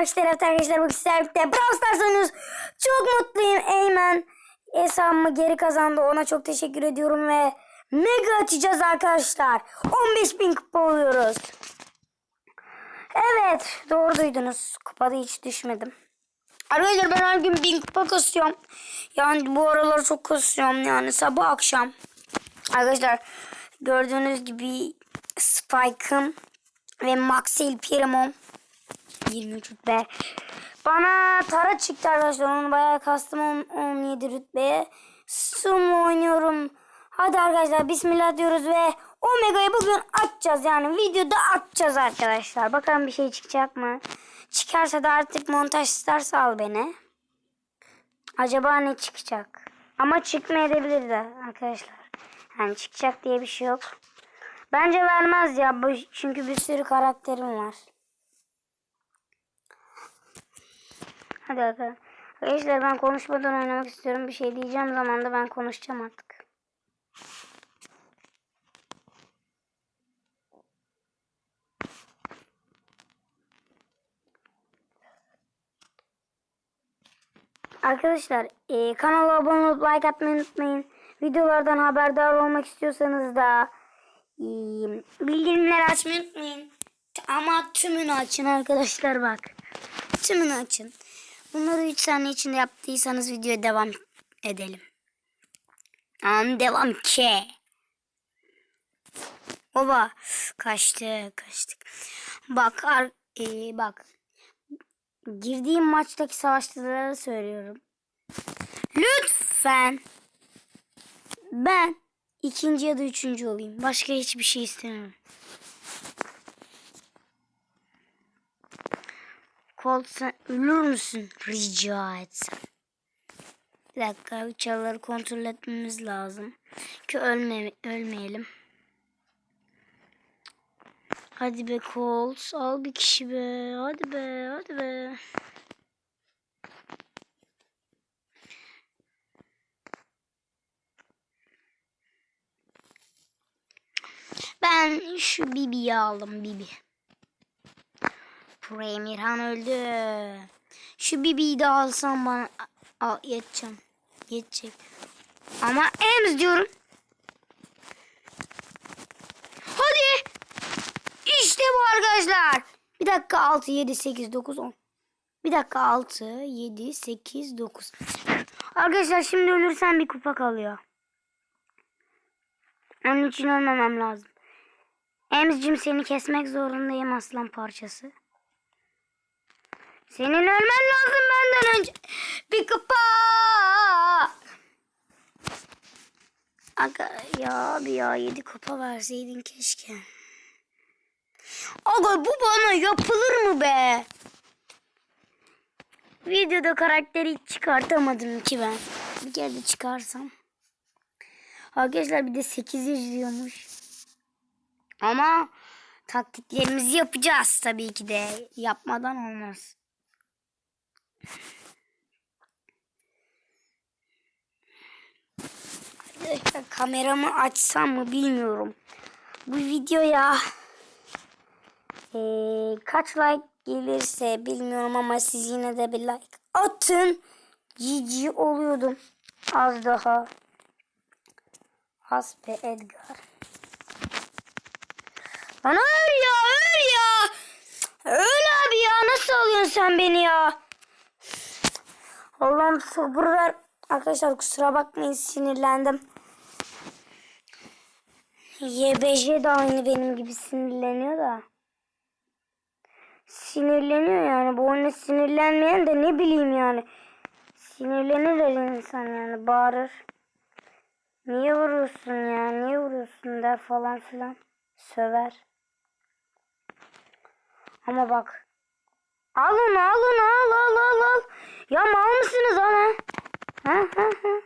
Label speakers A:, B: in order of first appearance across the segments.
A: arkadaşlar. Arkadaşlar bugün sizlerle birlikte Brawl Stars. Çok mutluyum. Eymen hesabımı geri kazandı. Ona çok teşekkür ediyorum ve mega açacağız arkadaşlar. 15.000 kupa oluyoruz. Evet doğru duydunuz. Kupada hiç düşmedim. Arkadaşlar ben her gün 1000 kupa kasıyorum. Yani bu aralar çok kasıyorum yani sabah akşam. Arkadaşlar gördüğünüz gibi Spike'ım ve Maxel Piramon 23 rütbe. Bana Tara çıktı arkadaşlar. Onu bayağı kastım on- 17 rütbeye. Sumo oynuyorum. Hadi arkadaşlar bismillah diyoruz ve Omega'yı bugün atacağız yani videoda atacağız arkadaşlar. Bakalım bir şey çıkacak mı? Çıkarsa da artık montaj starsa al beni. Acaba ne çıkacak? Ama çıkmayabilir de arkadaşlar. Yani çıkacak diye bir şey yok. Bence vermez ya. Çünkü bir sürü karakterim var. Hadi bakalım. Arkadaşlar ben konuşmadan oynamak istiyorum. Bir şey diyeceğim zaman da ben konuşacağım artık. Arkadaşlar e, kanala abone olup like atmayı unutmayın. Videolardan haberdar olmak istiyorsanız da e, bildirimleri açmayı unutmayın. Ama tümünü açın arkadaşlar bak. Tümünü açın. Bunları 3 saniye içinde yaptıysanız videoya devam edelim. Tamam devam ki. Baba kaçtı kaçtık. Bak ar e, bak. Girdiğim maçtaki savaşçılara söylüyorum. Lütfen ben ikinci ya da üçüncü olayım. Başka hiçbir şey istemiyorum. Colt sen ölür müsün? Rica etsem. Bir dakika uçakları kontrol etmemiz lazım. Ki ölme, ölmeyelim. Hadi be Colt. Al bir kişi be. Hadi be. Hadi be. Ben şu Bibi'yi aldım Bibi. Emirhan öldü. Şu Bibi'yi de alsam bana al, yeteceğim. Yetecek. Ama Ems diyorum. Hadi. İşte bu arkadaşlar. Bir dakika 6, 7, 8, 9, 10. Bir dakika 6, 7, 8, 9. Arkadaşlar şimdi ölürsem bir kupa kalıyor. Onun için ölmemem lazım. Ems'cim seni kesmek zorundayım aslan parçası. Senin ölmen lazım benden önce. Bir kupa. Aga ya abi ya yedi kupa verseydin keşke. Aga bu bana yapılır mı be? Videoda karakteri hiç çıkartamadım ki ben. Bir kere de çıkarsam. Arkadaşlar bir de 8 izliyormuş. Ama taktiklerimizi yapacağız tabii ki de. Yapmadan olmaz. Arkadaşlar kameramı açsam mı bilmiyorum. Bu videoya eee, kaç like gelirse bilmiyorum ama siz yine de bir like atın. GG oluyordum. Az daha. Az be Edgar. Lan öl ya öl ya. Öl abi ya nasıl alıyorsun sen beni ya? Allah'ım sabır ver. Arkadaşlar kusura bakmayın sinirlendim. YBJ de aynı benim gibi sinirleniyor da. Sinirleniyor yani. Bu oyuna sinirlenmeyen de ne bileyim yani. Sinirlenir her insan yani. Bağırır. Niye vuruyorsun ya? Niye vuruyorsun der falan filan. Söver. Ama bak. Al onu al onu al al al al. Ya mal mısınız ana? Ha ha ha.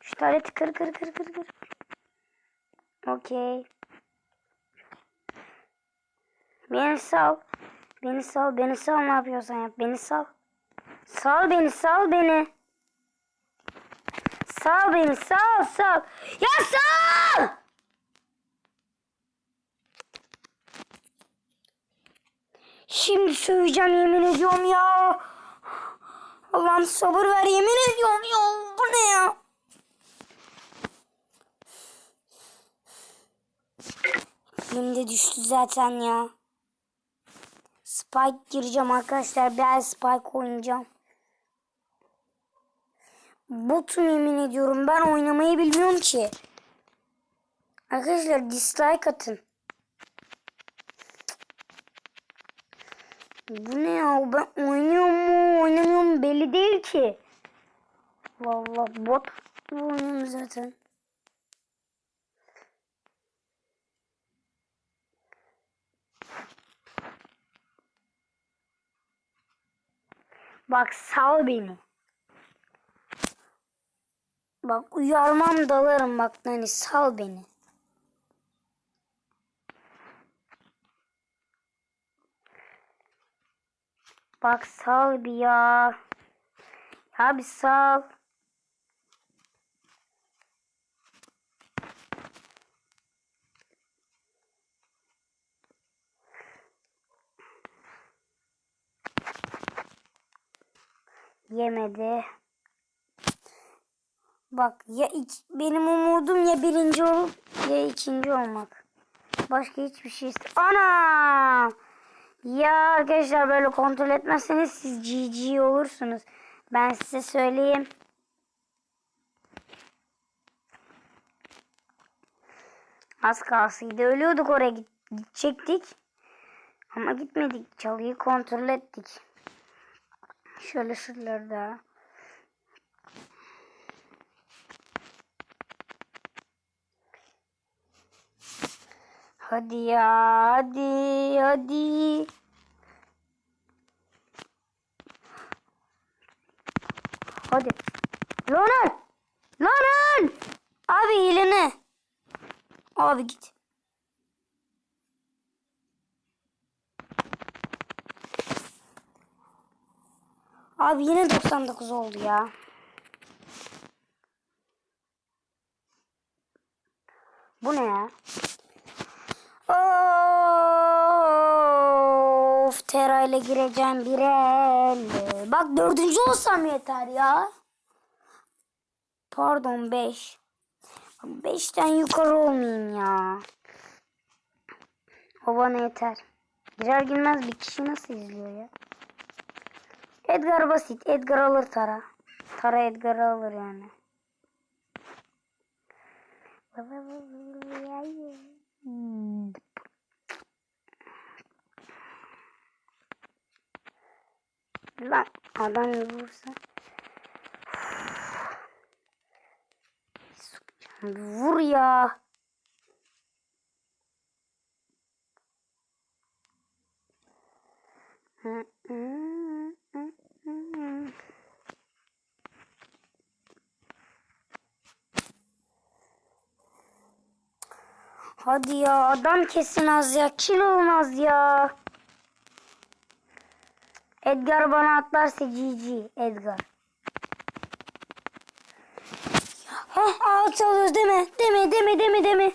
A: Şu taleti kır kır kır kır kır. Okey. Beni sal. Beni sal. Beni sal ne yapıyorsan yap. Beni sal. Sal beni sal beni. Sal beni sal sal. Ya sal. Şimdi söyleyeceğim yemin ediyorum ya. Allah'ım sabır ver yemin ediyorum ya. Bu ne ya? Benim de düştü zaten ya. Spike gireceğim arkadaşlar. Ben Spike oynayacağım. Botum yemin ediyorum. Ben oynamayı bilmiyorum ki. Arkadaşlar dislike atın. Bu ne ya? Ben oynuyor mu oynamıyor belli değil ki. Vallahi bot oynuyorum zaten. Bak sal beni. Bak uyarmam dalarım bak hani sal beni. Bak sal bir ya. Ya bir sal. Yemedi. Bak ya ik- benim umudum ya birinci olup ya ikinci olmak. Başka hiçbir şey Ana! Ya arkadaşlar böyle kontrol etmezseniz siz GG olursunuz. Ben size söyleyeyim. Az kalsıydı. Ölüyorduk oraya gidecektik. Ama gitmedik. Çalıyı kontrol ettik. Şöyle şuralarda. Hadi ya, hadi, hadi. Hadi. Lan Lan Abi hilene. Abi git. Abi yine 99 oldu ya. Bu ne ya? Of Tera ile gireceğim bir elle. Bak dördüncü olsam yeter ya. Pardon beş. Beşten yukarı olmayayım ya. O bana yeter. Girer girmez bir kişi nasıl izliyor ya? Edgar basit. Edgar alır Tara. Tara Edgar'ı alır yani. Lan adam vursa. Vur ya. Hadi ya adam kesin az ya. Kil olmaz ya. Edgar bana atlarsa GG Edgar. Heh alt alıyoruz deme. Deme deme deme deme.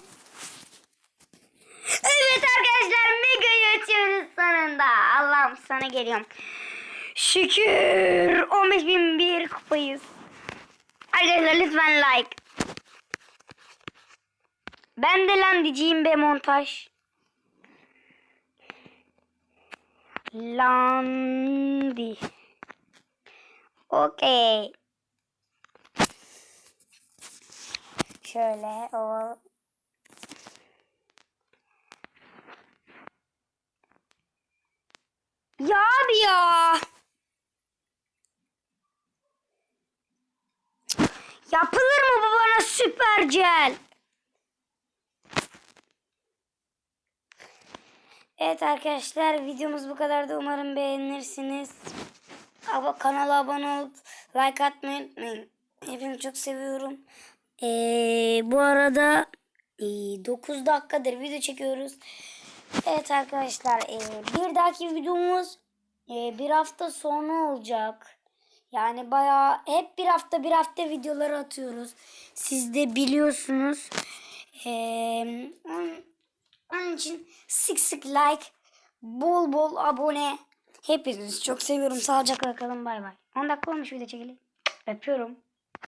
A: Evet arkadaşlar mega'yı açıyoruz sonunda. Allah'ım sana geliyorum. Şükür 15.001 kupayız. Arkadaşlar lütfen like. Ben de lan diyeceğim be montaj. Landi. Okey. Şöyle o. Ya abi ya. Yapılır mı bu bana süper Evet arkadaşlar videomuz bu kadardı. Umarım beğenirsiniz. Ama kanala abone olup like atmayı unutmayın. Hepinizi çok seviyorum. Ee, bu arada e, 9 dakikadır video çekiyoruz. Evet arkadaşlar e, bir dahaki videomuz e, bir hafta sonra olacak. Yani bayağı hep bir hafta bir hafta videoları atıyoruz. Siz de biliyorsunuz. Ee, onun için sık sık like bol bol abone. Hepinizi çok seviyorum. Sağlıcakla kalın. Bay bay. 10 dakika olmuş video çekelim. Öpüyorum.